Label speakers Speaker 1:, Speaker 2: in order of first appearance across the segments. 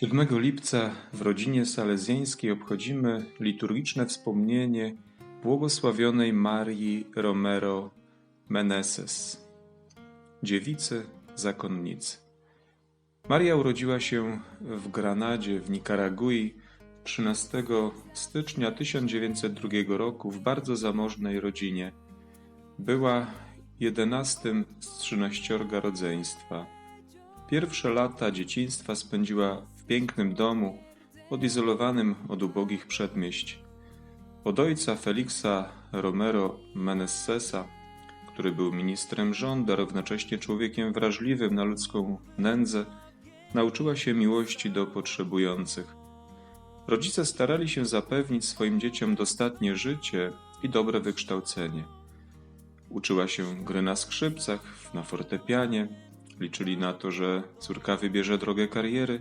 Speaker 1: 7 lipca w rodzinie salezjańskiej obchodzimy liturgiczne wspomnienie błogosławionej Marii Romero Meneses, dziewicy zakonnicy. Maria urodziła się w Granadzie w Nikaragui 13 stycznia 1902 roku w bardzo zamożnej rodzinie. Była jedenastym z trzynaściorga rodzeństwa. Pierwsze lata dzieciństwa spędziła pięknym domu, odizolowanym od ubogich przedmieść. Od ojca Feliksa Romero Menessesa, który był ministrem rządu, a równocześnie człowiekiem wrażliwym na ludzką nędzę, nauczyła się miłości do potrzebujących. Rodzice starali się zapewnić swoim dzieciom dostatnie życie i dobre wykształcenie. Uczyła się gry na skrzypcach, na fortepianie, liczyli na to, że córka wybierze drogę kariery.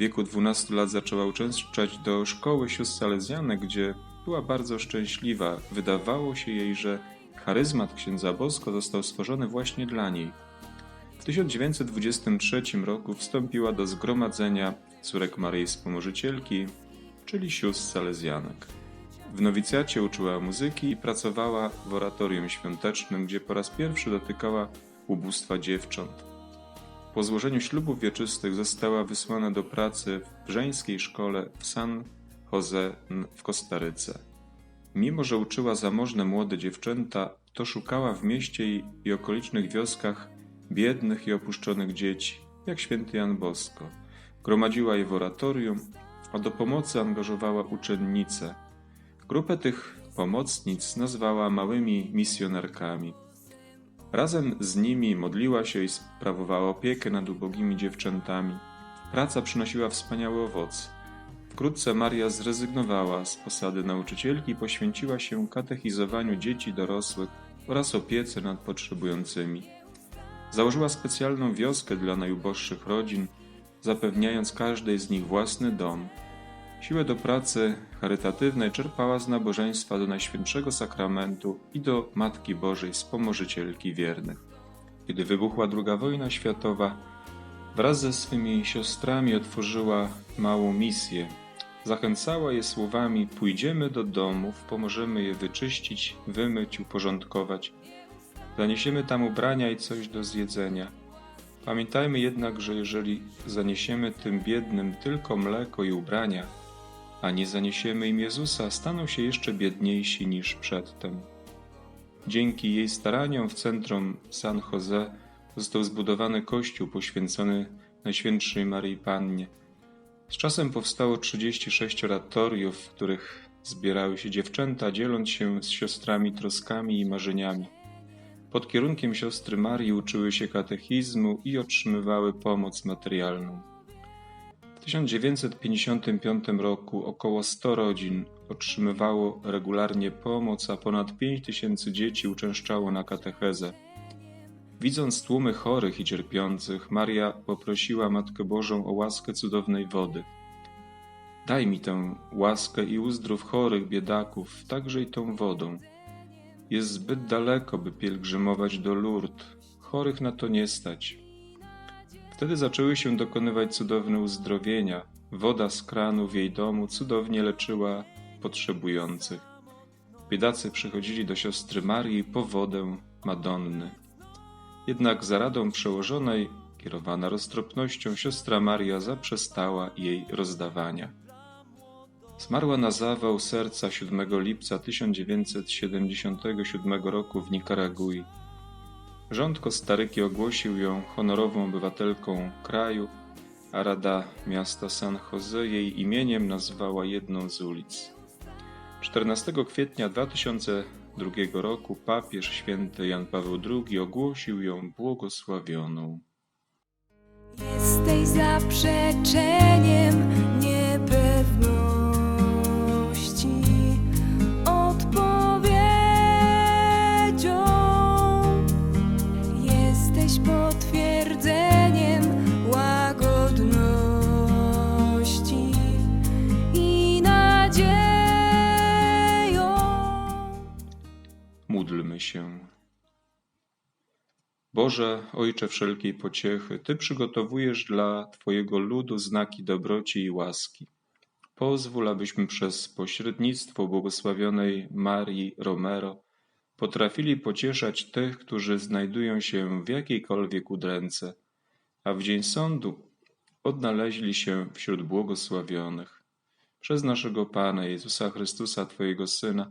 Speaker 1: Wieku 12 lat zaczęła uczęszczać do szkoły sióstr salezjanek, gdzie była bardzo szczęśliwa. Wydawało się jej, że charyzmat księdza Bosko został stworzony właśnie dla niej. W 1923 roku wstąpiła do zgromadzenia córek Maryi Wspomożycielki, czyli sióstr salezjanek. W nowicjacie uczyła muzyki i pracowała w oratorium świątecznym, gdzie po raz pierwszy dotykała ubóstwa dziewcząt. Po złożeniu ślubów wieczystych została wysłana do pracy w żeńskiej szkole w San Jose w Kostaryce. Mimo, że uczyła zamożne młode dziewczęta, to szukała w mieście i okolicznych wioskach biednych i opuszczonych dzieci, jak święty Jan Bosko. Gromadziła je w oratorium, a do pomocy angażowała uczennice. Grupę tych pomocnic nazwała małymi misjonarkami. Razem z nimi modliła się i sprawowała opiekę nad ubogimi dziewczętami. Praca przynosiła wspaniały owoc. Wkrótce Maria zrezygnowała z posady nauczycielki i poświęciła się katechizowaniu dzieci dorosłych oraz opiece nad potrzebującymi. Założyła specjalną wioskę dla najuboższych rodzin, zapewniając każdej z nich własny dom. Siłę do pracy charytatywnej czerpała z nabożeństwa do Najświętszego Sakramentu i do Matki Bożej, wspomożycielki wiernych. Kiedy wybuchła II wojna światowa, wraz ze swymi siostrami otworzyła małą misję. Zachęcała je słowami: Pójdziemy do domów, pomożemy je wyczyścić, wymyć, uporządkować. Zaniesiemy tam ubrania i coś do zjedzenia. Pamiętajmy jednak, że jeżeli zaniesiemy tym biednym tylko mleko i ubrania, a nie zaniesiemy im Jezusa, staną się jeszcze biedniejsi niż przedtem. Dzięki jej staraniom w centrum San Jose został zbudowany kościół poświęcony Najświętszej Maryi Pannie. Z czasem powstało 36 oratoriów, w których zbierały się dziewczęta, dzieląc się z siostrami troskami i marzeniami. Pod kierunkiem siostry Marii uczyły się katechizmu i otrzymywały pomoc materialną. W 1955 roku około 100 rodzin otrzymywało regularnie pomoc, a ponad 5 tysięcy dzieci uczęszczało na katechezę. Widząc tłumy chorych i cierpiących, Maria poprosiła Matkę Bożą o łaskę cudownej wody. Daj mi tę łaskę i uzdrów chorych biedaków, także i tą wodą. Jest zbyt daleko, by pielgrzymować do Lourdes. Chorych na to nie stać. Wtedy zaczęły się dokonywać cudowne uzdrowienia. Woda z kranu w jej domu cudownie leczyła potrzebujących. Biedacy przychodzili do siostry Marii po wodę Madonny. Jednak za radą przełożonej, kierowana roztropnością, siostra Maria zaprzestała jej rozdawania. Zmarła na zawał serca 7 lipca 1977 roku w Nikaragui. Rząd Kostaryki ogłosił ją honorową obywatelką kraju, a Rada Miasta San Jose jej imieniem nazwała jedną z ulic. 14 kwietnia 2002 roku papież święty Jan Paweł II ogłosił ją błogosławioną.
Speaker 2: Jesteś zaprzeczeniem
Speaker 1: Się. Boże, Ojcze wszelkiej pociechy, Ty przygotowujesz dla Twojego ludu znaki dobroci i łaski. Pozwól, abyśmy przez pośrednictwo błogosławionej Marii Romero potrafili pocieszać tych, którzy znajdują się w jakiejkolwiek udręce, a w dzień sądu odnaleźli się wśród błogosławionych. Przez naszego Pana Jezusa Chrystusa, Twojego Syna,